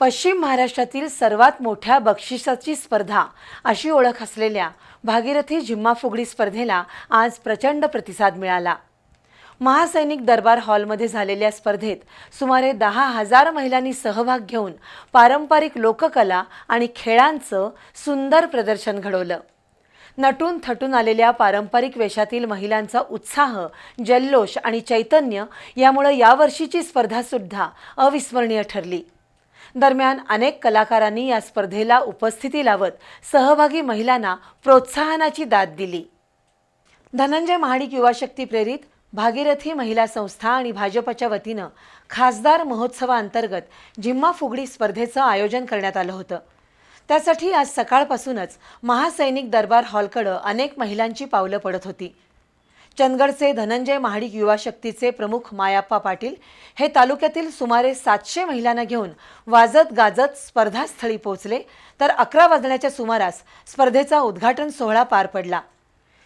पश्चिम महाराष्ट्रातील सर्वात मोठ्या बक्षिसाची स्पर्धा अशी ओळख असलेल्या भागीरथी जिम्मा फुगडी स्पर्धेला आज प्रचंड प्रतिसाद मिळाला. महासैनिक दरबार हॉलमध्ये झालेल्या स्पर्धेत सुमारे दहा हजार महिलांनी सहभाग घेऊन पारंपरिक लोककला आणि खेळांचं सुंदर प्रदर्शन घडवलं. नटून थटून आलेल्या पारंपरिक वेशातील महिलांचा उत्साह जल्लोष आणि चैतन्य यामुळं यावर्षीची स्पर्धासुद्धा अविस्मरणीय ठरली. दरम्यान अनेक कलाकारांनी या स्पर्धेला उपस्थिती लावत सहभागी महिलांना प्रोत्साहनाची दाद दिली. धनंजय महाडिक युवा शक्ती प्रेरित भागीरथी महिला संस्था आणि भाजपच्या वतीनं खासदार महोत्सवाअंतर्गत जिम्मा फुगडी स्पर्धेचं आयोजन करण्यात आलं होतं. त्यासाठी आज सकाळपासूनच महासैनिक दरबार हॉलकडं अनेक महिलांची पावलं पडत होती. चंदगडचे धनंजय महाडिक युवा शक्तीचे प्रमुख मायाप्पा पाटील हे तालुक्यातील सुमारे सातशे महिलांना घेऊन वाजत गाजत स्पर्धास्थळी पोहोचले. तर अकरा वाजण्याच्या सुमारास स्पर्धेचा उद्घाटन सोहळा पार पडला.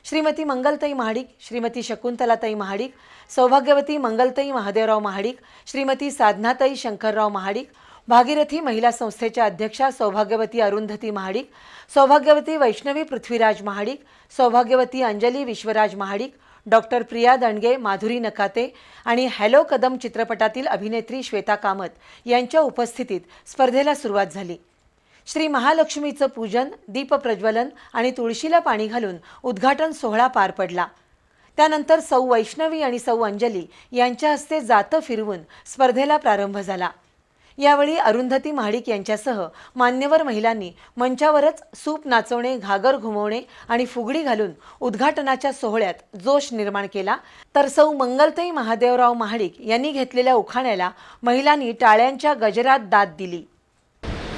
श्रीमती मंगलताई महाडिक श्रीमती शकुंतलाताई महाडिक सौभाग्यवती मंगलताई महादेवराव महाडिक श्रीमती साधनाताई शंकरराव महाडिक भागीरथी महिला संस्थेच्या अध्यक्षा सौभाग्यवती अरुंधती महाडिक सौभाग्यवती वैष्णवी पृथ्वीराज महाडिक सौभाग्यवती अंजली विश्वराज महाडिक डॉक्टर प्रिया दणगे माधुरी नकाते आणि हॅलो कदम चित्रपटातील अभिनेत्री श्वेता कामत यांच्या उपस्थितीत स्पर्धेला सुरुवात झाली. श्री महालक्ष्मीचं पूजन दीपप्रज्वलन आणि तुळशीला पाणी घालून उद्घाटन सोहळा पार पडला. त्यानंतर सौ वैष्णवी आणि सौ अंजली यांच्या हस्ते जातं फिरवून स्पर्धेला प्रारंभ झाला. यावेळी अरुंधती महाडिक यांच्यासह मान्यवर महिलांनी मंचावरच सूप नाचवणे घागर घुमवणे आणि फुगडी घालून उद्घाटनाच्या सोहळ्यात जोश निर्माण केला. तर सौ मंगलताई महादेवराव महाडिक यांनी घेतलेल्या उखाण्याला महिलांनी टाळ्यांच्या गजरात दाद दिली.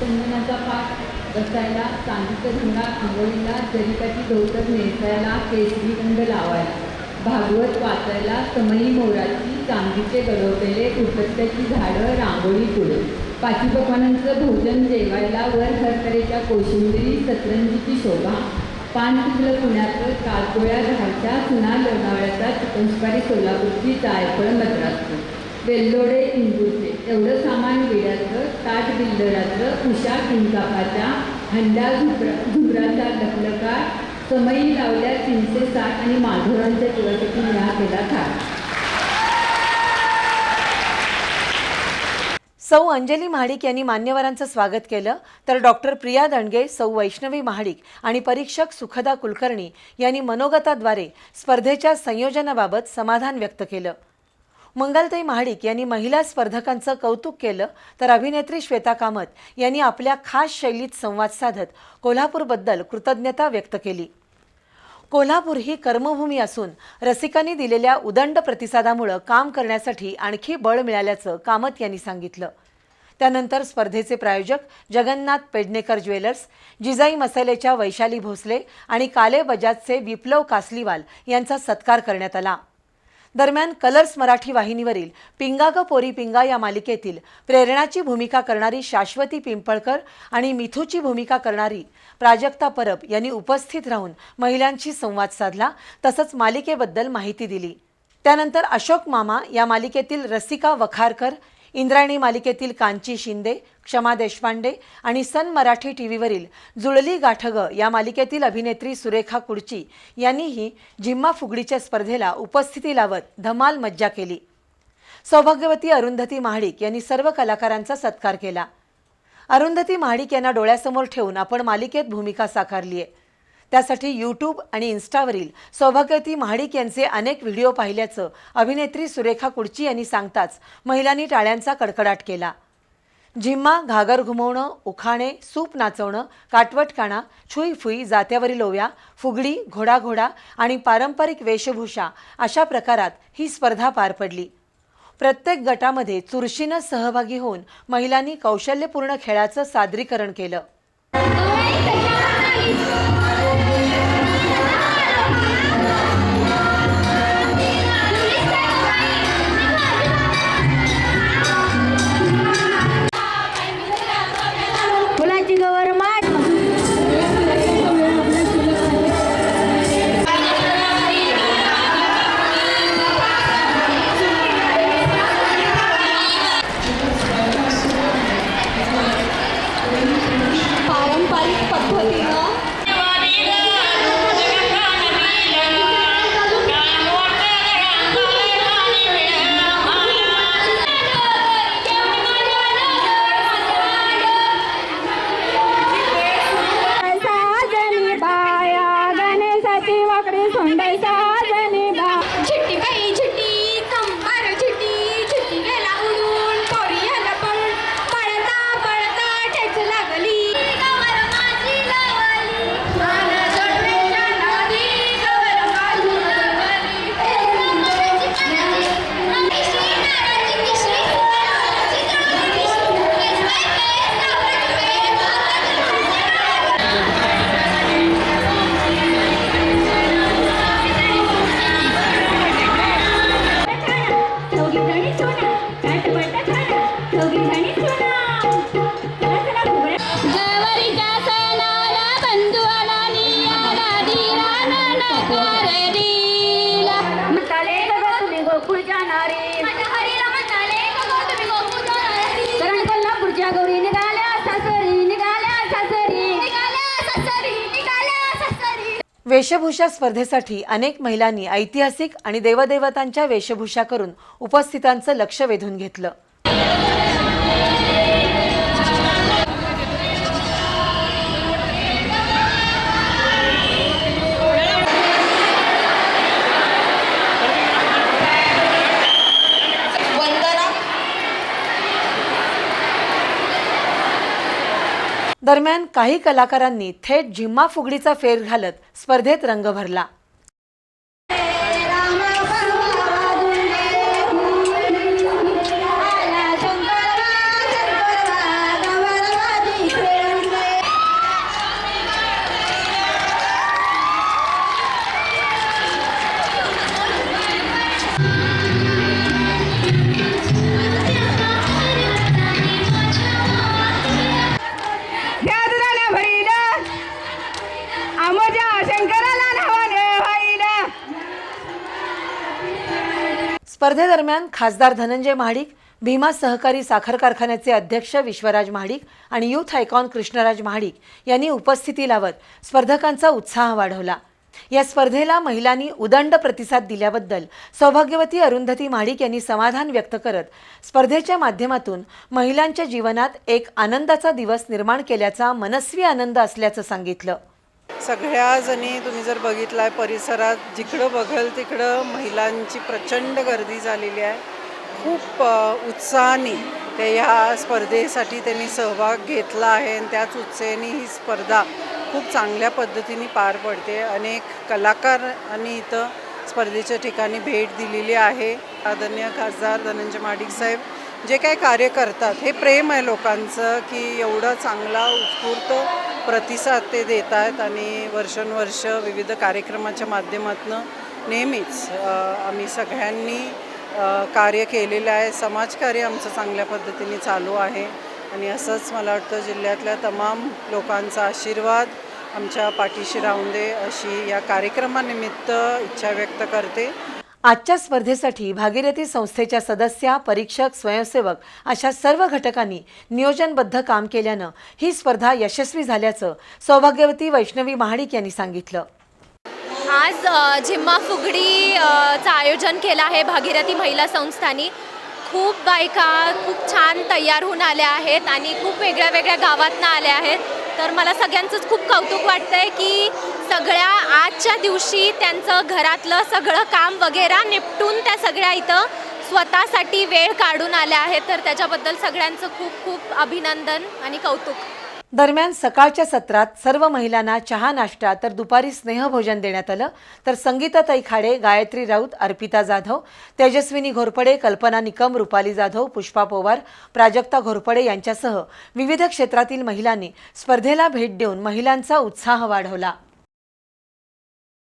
चंदनाचा पाक झंडा आंघोळीला जरिकाची धोतर नेसायला केसरी रंग लावायला. भागवत वाचायला समई मोराची चांदीचे गडवलेले उदबत्त्याची झाडं रांगोळी पुढे पाची पकवानांचं भोजन जेवायला वर हरकरेच्या कोशिंबिरी सतरंजीची शोभा. पान पिकलं पुण्याचं काळकोळ्या घालच्या सुना लोणावळ्याचा चिकनस्पारी सोलापूरची जायफळ मद्रासचं. वेल्लोडे इंदूरचे. एवढं सामान वेड्याचं ताट बिल्डराचं उषा किंकापाच्या हंडा झुबरा झुबराचा लखलकार समयी लावल्या तीनशे साठ आणि माधुरांच्या तुळासाठी निळा केला था. सौ अंजली महाडिक यांनी मान्यवरांचं स्वागत केलं. तर डॉक्टर प्रिया दणगे सौ वैष्णवी महाडिक आणि परीक्षक सुखदा कुलकर्णी यांनी मनोगताद्वारे स्पर्धेच्या संयोजनाबाबत समाधान व्यक्त केलं. मंगलताई महाडिक यांनी महिला स्पर्धकांचं कौतुक केलं. तर अभिनेत्री श्वेता कामत यांनी आपल्या खास शैलीत संवाद साधत कोल्हापूरबद्दल कृतज्ञता व्यक्त केली. कोल्हापूर ही कर्मभूमी असून रसिकांनी दिलेल्या उदंड प्रतिसादामुळं काम करण्यासाठी आणखी बळ मिळाल्याचं कामत यांनी सांगितलं. त्यानंतर स्पर्धेचे प्रायोजक जगन्नाथ पेडणेकर ज्वेलर्स जिजाई मसालेच्या वैशाली भोसले आणि काले बजाजचे विप्लव कासलीवाल यांचा सत्कार करण्यात आला. दरम्यान कलर्स मराठी वाहिनीवरील पिंगा ग पोरी पिंगा या मालिकेतील प्रेरणाची भूमिका करणारी शाश्वती पिंपळकर आणि मिथूची भूमिका करणारी प्राजक्ता परब यांनी उपस्थित राहून महिलांशी संवाद साधला तसंच मालिकेबद्दल माहिती दिली. त्यानंतर अशोक मामा या मालिकेतील रसिका वखारकर इंद्रायणी मालिकेतील कांची शिंदे क्षमा देशपांडे आणि सन मराठी टी व्हीवरील जुळली गाठग या मालिकेतील अभिनेत्री सुरेखा कुडची यांनीही जिम्मा फुगडीच्या स्पर्धेला उपस्थिती लावत धमाल मज्जा केली. सौभाग्यवती अरुंधती महाडिक यांनी सर्व कलाकारांचा सत्कार केला. अरुंधती महाडिक यांना डोळ्यासमोर ठेवून आपण मालिकेत भूमिका साकारली आहे त्यासाठी यूट्यूब आणि इन्स्टावरील सौभाग्यवती महाडिक यांचे अनेक व्हिडिओ पाहिल्याचं अभिनेत्री सुरेखा कुडची यांनी सांगताच महिलांनी टाळ्यांचा कडकडाट केला. झिम्मा घागर घुमवणं उखाणे सूप नाचवणं काटवटकाणा छुईफुई जात्यावरील ओव्या फुगडी घोडाघोडा आणि पारंपरिक वेशभूषा अशा प्रकारात ही स्पर्धा पार पडली. प्रत्येक गटामध्ये चुरशीनं सहभागी होऊन महिलांनी कौशल्यपूर्ण खेळाचं सादरीकरण केलं. वेशभूषा स्पर्धेसाठी अनेक महिलांनी ऐतिहासिक आणि देवदेवतांच्या वेशभूषा करून उपस्थितांचं लक्ष वेधून घेतलं. दरम्यान काही कलाकारांनी थेट झिम्मा फुगडीचा फेर घालत स्पर्धेत रंग भरला. स्पर्धेदरम्यान खासदार धनंजय महाडिक भीमा सहकारी साखर कारखान्याचे अध्यक्ष विश्वराज महाडिक आणि युथ आयकॉन कृष्णराज महाडिक यांनी उपस्थिती लावत स्पर्धकांचा उत्साह वाढवला. या स्पर्धेला महिलांनी उदंड प्रतिसाद दिल्याबद्दल सौभाग्यवती अरुंधती महाडिक यांनी समाधान व्यक्त करत स्पर्धेच्या माध्यमातून महिलांच्या जीवनात एक आनंदाचा दिवस निर्माण केल्याचा मनस्वी आनंद असल्याचं सांगितलं. सगळ्या जणी तुम्ही जर बघितला आहे परिसरात जिकडं बघल तिकडं महिलांची प्रचंड गर्दी झालेली आहे. खूप उत्साहाने ते ह्या स्पर्धेसाठी त्यांनी सहभाग घेतला आहे आणि त्याच उत्साहाने ही स्पर्धा खूप चांगल्या पद्धतीने पार पडते. अनेक कलाकारांनी इथं स्पर्धेच्या ठिकाणी भेट दिलेली आहे. आदरणीय खासदार धनंजय माडिक साहेब जे काही कार्य करतात हे प्रेम आहे लोकांचं की एवढा चांगला उत्स्फूर्त प्रतिसाद ते देत आहेत आणि वर्षानुवर्ष विविध कार्यक्रमाच्या माध्यमातून नेहमीच आम्ही सगळ्यांनी कार्य केलेलं आहे. समाजकार्य आमचं चांगल्या पद्धतीने चालू आहे आणि असंच मला वाटतं जिल्ह्यातल्या तमाम लोकांचा आशीर्वाद आमच्या पाठीशी राहून दे अशी या कार्यक्रमानिमित्त इच्छा व्यक्त करते. आजच्या स्पर्धेसाठी भागीरथी संस्थेच्या सदस्या परीक्षक स्वयंसेवक अशा सर्व घटकांनी नियोजनबद्ध काम केल्यानं ही स्पर्धा यशस्वी झाल्याचं सौभाग्यवती वैष्णवी महाडिक यांनी सांगितलं. आज झिम्मा फुगडी चं आयोजन केलं आहे भागीरथी महिला संस्थांनी खूप बायका खूप छान तयार होऊन आल्या आहेत आणि खूप वेगळ्या वेगळ्या गावातनं आल्या आहेत. तर मला सगळ्यांचंच खूप कौतुक वाटतं आहे की सगळ्या आजच्या दिवशी त्यांचं घरातलं सगळं काम वगैरे निपटून त्या सगळ्या इथं स्वतःसाठी वेळ काढून आल्या आहेत. तर त्याच्याबद्दल सगळ्यांचं खूप खूप अभिनंदन आणि कौतुक. दरम्यान सकाळच्या सत्रात सर्व महिलांना चहा नाश्ता तर दुपारी स्नेहभोजन देण्यात आलं. तर संगीताताई खाडे गायत्री राऊत अर्पिता जाधव तेजस्विनी घोरपडे कल्पना निकम रुपाली जाधव पुष्पा पोवार प्राजक्ता घोरपडे यांच्यासह विविध क्षेत्रातील महिलांनी स्पर्धेला भेट देऊन महिलांचा उत्साह वाढवला.